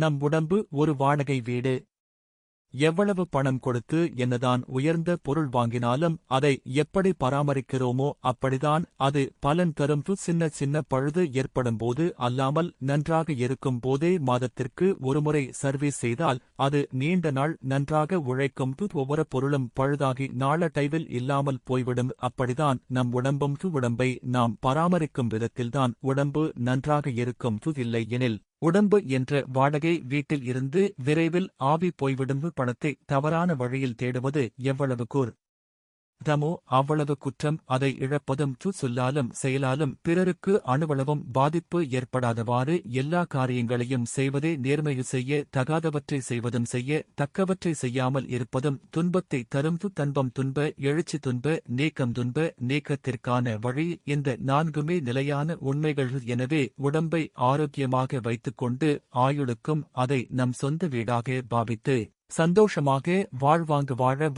நம் உடம்பு ஒரு வாடகை வீடு. எவ்வளவு பணம் கொடுத்து என்னதான் உயர்ந்த பொருள் வாங்கினாலும் அதை எப்படி பராமரிக்கிறோமோ அப்படிதான் அது பலன் தரும். சின்ன சின்ன பழுது ஏற்படும்போது அல்லாமல் நன்றாக இருக்கும் போதே மாதத்திற்கு ஒருமுறை சர்வீஸ் செய்தால் அது நீண்ட நாள் நன்றாக உழைக்கும். ஒவ்வொரு பொருளும் பழுதாகி நாளடைவில் இல்லாமல் போய்விடும். அப்படிதான் நம் உடம்பும் உடம்பை நாம் பராமரிக்கும் விதத்தில்தான் உடம்பு நன்றாக இருக்கும் இல்லை எனில் உடம்பு என்ற வாடகை வீட்டில் இருந்து விரைவில் ஆவி போய்விடும் பணத்தை தவறான வழியில் தேடுவது எவ்வளவு கூர் தமோ அவ்வளவு குற்றம் அதை இழப்பதும் சொல்லாலும் செயலாலும் பிறருக்கு அணுவளவும் பாதிப்பு ஏற்படாதவாறு எல்லா காரியங்களையும் செய்வதே நேர்மையு செய்ய தகாதவற்றை செய்வதும் செய்ய தக்கவற்றை செய்யாமல் இருப்பதும் துன்பத்தை தரும் தன்பம் துன்ப எழுச்சி துன்ப நீக்கம் துன்ப நீக்கத்திற்கான வழி இந்த நான்குமே நிலையான உண்மைகள் எனவே உடம்பை ஆரோக்கியமாக வைத்துக்கொண்டு ஆயுளுக்கும் அதை நம் சொந்த வீடாக பாவித்து சந்தோஷமாக வாழ்வாங்கு வாழ